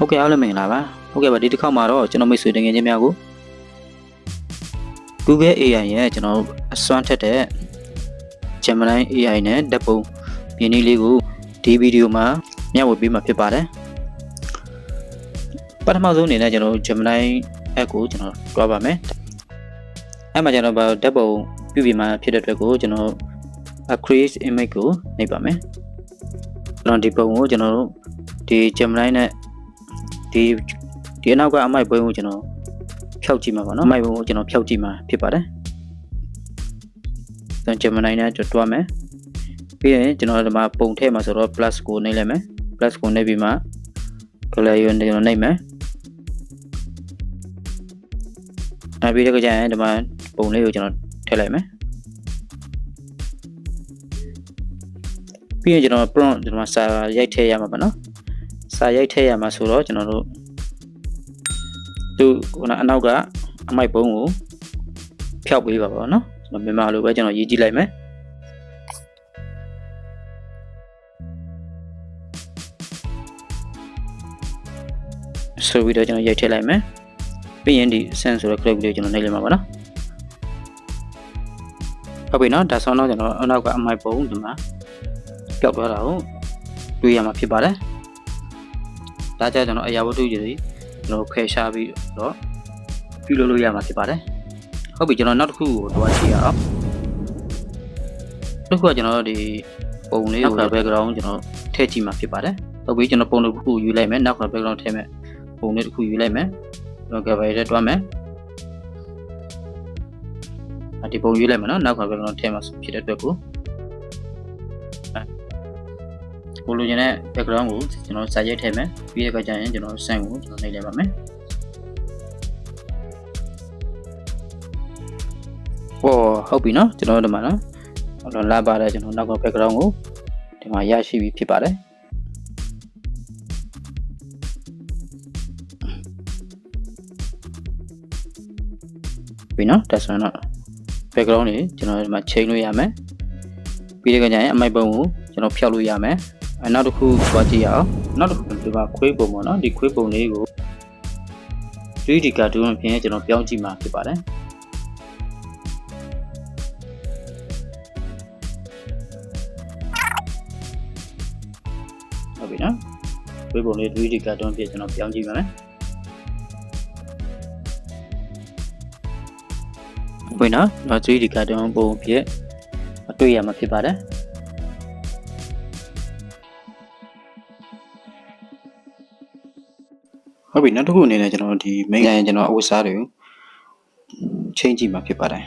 ဟုတ်ကဲ့အားလုံးမင်္ဂလာပါဟုတ်ကဲ့ပါဒီတစ်ခေါက်မှာတော့ကျွန်တော်မိတ်ဆွေတငယ်ချင်းများကို Google AI ရဲ့ကျွန်တော်အစွမ်းထက်တဲ့ Gemini AI နဲ့ဓာတ်ပုံမြင်နည်းလေးကိုဒီဗီဒီယိုမှာမျှဝေပေးမှာဖြစ်ပါတယ်ပထမဆုံးအနေနဲ့ကျွန်တော် Gemini app ကိုကျွန်တော်တွားပါမယ်အဲ့မှာကျွန်တော်ဓာတ်ပုံပြုပြင်မှာဖြစ်တဲ့အတွက်ကိုကျွန်တော် create image ကိုနှိပ်ပါမယ်ကျွန်တော်ဒီပုံကိုကျွန်တော်တို့ဒီ Gemini နဲ့ ဒီဒီနောက်ကအမိုက်ဘွင်းကိုကျွန်တော်ဖြောက်ကြည့်မှာပေါ့နော်အမိုက်ဘွင်းကိုကျွန်တော်ဖြောက်ကြည့်မှာဖြစ်ပါတယ်ကျွန်တော် Gemini နဲ့ကျွန်တော်တွားမယ်ပြီးရင်ကျွန်တော်ဒီမှာပုံထည့်မှာဆိုတော့ plus ကိုနှိပ်လိုက်မယ် plus ကိုနှိပ်ပြီးမှ color ကိုကျွန်တော်နှိပ်မယ်နောက်ပြီးတော့ကြရင်ဒီမှာပုံလေးကိုကျွန်တော်ထည့်လိုက်မယ်ပြီးရင်ကျွန်တော် prompt ဒီမှာစာရိုက်ထည့်ရမှာပါနော် စာရိုက်ထည့်ရမှာဆိုတော့ကျွန်တော်တို့သူခုနအနောက်ကအမိုက်ပုံးကိုဖျောက်ပေးပါပါเนาะကျွန်တော်မြန်မာလိုပဲကျွန်တော်ရေးကြည့်လိုက်မယ်ဆိုပြီးတော့ကျွန်တော်ရိုက်ထည့်လိုက်မယ်ပြီးရင်ဒီ send ဆိုတဲ့ click လေးကိုကျွန်တော်နှိပ်လိုက်မှာပါเนาะဟုတ်ပြီเนาะဒါဆိုတော့ကျွန်တော်အနောက်ကအမိုက်ပုံးဒီမှာပျောက်သွားတာကိုတွေ့ရမှာဖြစ်ပါတယ် ဒါကြောင့်ကျွန်တော်အရာဝတ္ထုကြီးကျွန်တော်ဖယ်ရှားပြီးတော့ပြုလုပ်လို့ရမှာဖြစ်ပါတယ်ဟုတ်ပြီကျွန်တော်နောက်တစ်ခုကိုတွားကြည့်ရအောင်တစ်ခုကကျွန်တော်ဒီပုံလေးကို background ကျွန်တော်ထည့်ကြည့်မှာဖြစ်ပါတယ်ဟုတ်ပြီကျွန်တော်ပုံတစ်ခုယူလိုက်မယ်နောက်က background ထည့်မယ်ပုံလေးတစ်ခုယူလိုက်မယ်ကျွန်တော် gallery ထဲတွားမယ်အဒီပုံယူလိုက်မယ်နော်နောက်က background ထည့်မှာဖြစ်တဲ့အတွက်ကို ကိုလိုချင်တဲ့ background ကိုကျွန်တော်စာရိုက်ထည့်မယ်ပြီးတဲ့အခါကျရင်ကျွန်တော် send ကိုကျွန်တော်နှိပ်လိုက်ပါမယ်ဟောဟုတ်ပြီနော်ကျွန်တော်တို့ဒီမှာနော်ဟောလာပါတယ်ကျွန်တော်နောက်က background ကိုဒီမှာရရှိပြီဖြစ်ပါတယ်ပြီနော်ဒါဆိုရင်တော့ background တွေကျွန်တော်ဒီမှာချိန်လို့ရမယ်ပြီးတဲ့အခါကျရင်အမိုက်ပုံကိုကျွန်တော်ဖျောက်လို့ရမယ် အဲနောက်တစ်ခုသွားကြည့်ရအောင်နောက်တစ်ခုဒီမှာခွေးပုံပေါ့နော်ဒီခွေးပုံလေးကို 3D cartoon ဖြင့်ကျွန်တော်ပြောင်းကြည့်မှာဖြစ်ပါတယ်ဟုတ်ပြီနော်ခွေးပုံလေး 3D cartoon ဖြင့်ကျွန်တော်ပြောင်းကြည့်ပါမယ်ဟုတ်ပြီနော် 3D cartoon ပုံဖြင့်အတွေ့ရမှာဖြစ်ပါတယ် ဟုတ်ပြီနောက်တစ်ခုအနေနဲ့ကျွန်တော်ဒီ main ရရင်ကျွန်တော်အဝတ်စားတွေကိုချိန်ကြည့်မှာဖြစ်ပါတယ်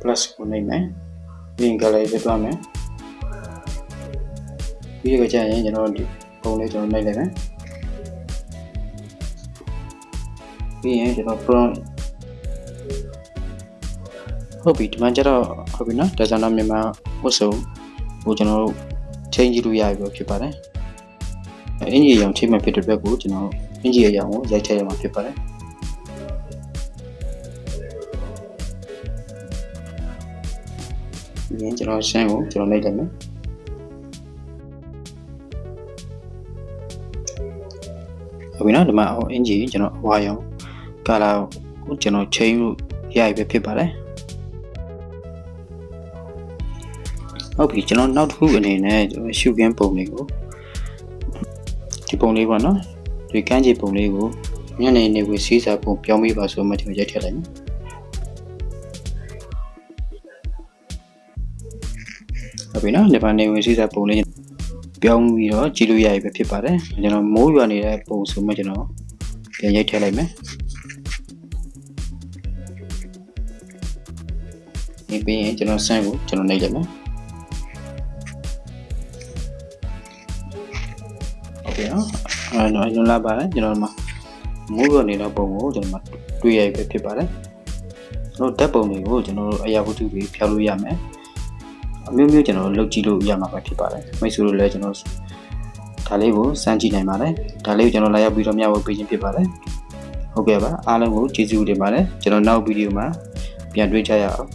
plus ကိုနှိပ်မယ်ပြီးရင် gallery ပဲတွားမယ်ပြီးရကြရင်ကျွန်တော်ဒီပုံလေးကျွန်တော်နှိပ်လိုက်မယ်ပြီးရင်ကျွန်တော် prompt ဟုတ်ပြီဒီမှာကျတော့ဟုတ်ပြီနော်ဒါကြောင့်တော့မြန်မာဝတ်စုံဟိုကျွန်တော်တို့ချိန်ကြည့်လို့ရပြီဖြစ်ပါတယ် အင်ဂျီအရောင်ချိန်မှဖြစ်တဲ့အတွက်ကိုကျွန်တော်အင်ဂျီအရောင်ကိုရိုက်ထည့်ရမှာဖြစ်ပါတယ်ဒီကျွန်တော်ရှင်းကိုကျွန်တော်နှိပ်လိုက်မယ်ဟုတ်ပြီနော်ဒီမှာအင်ဂျီကျွန်တော်အဝါရောင်ကာလာကိုကျွန်တော်ချိန်လို့ရပြီပဲဖြစ်ပါတယ်ဟုတ်ပြီကျွန်တော်နောက်တစ်ခုအနေနဲ့ရှုခင်းပုံလေးကို ဒီပုံလေးပေါ့နော်ဒီကန်းချီပုံလေးကိုညနေနေကိုစီးစာပုံပြောင်းပေးပါဆိုမှဒီမှာရိုက်ထည့်လိုက်မယ်ဟုတ်ပြီနော်ဒီမှာနေဝင်စီးစာပုံလေးပြောင်းပြီးတော့ကြည့်လို့ရပြီပဲဖြစ်ပါတယ်ကျွန်တော်မိုးရွာနေတဲ့ပုံဆိုမှကျွန်တော်ပြန်ရိုက်ထည့်လိုက်မယ်ဒီပြီးရင်ကျွန်တော်ဆန်းကိုကျွန်တော်နှိပ်လိုက်မယ် ဟုတ်ကဲ့နော်အဲတော့ညလာပါတယ်ကျွန်တော်မှာမိုးရွာနေတဲ့ပုံကိုကျွန်တော်မှာတွေ့ရပြီဖြစ်ပါတယ်ကျွန်တော်ဓာတ်ပုံတွေကိုကျွန်တော်တို့အရာဝတ္ထုတွေဖြောက်လို့ရမယ်အမျိုးမျိုးကျွန်တော်လုပ်ကြည့်လို့ရမှာပဲဖြစ်ပါတယ်မိတ်ဆွေတို့လည်းကျွန်တော်ဒါလေးကိုစမ်းကြည့်နိုင်ပါတယ်ဒါလေးကိုကျွန်တော်လာရောက်ပြီးတော့မျှဝေပေးခြင်းဖြစ်ပါတယ်ဟုတ်ကဲ့ပါအားလုံးကိုကျေးဇူးတင်ပါတယ်ကျွန်တော်နောက်ဗီဒီယိုမှာပြန်တွေ့ကြရအောင်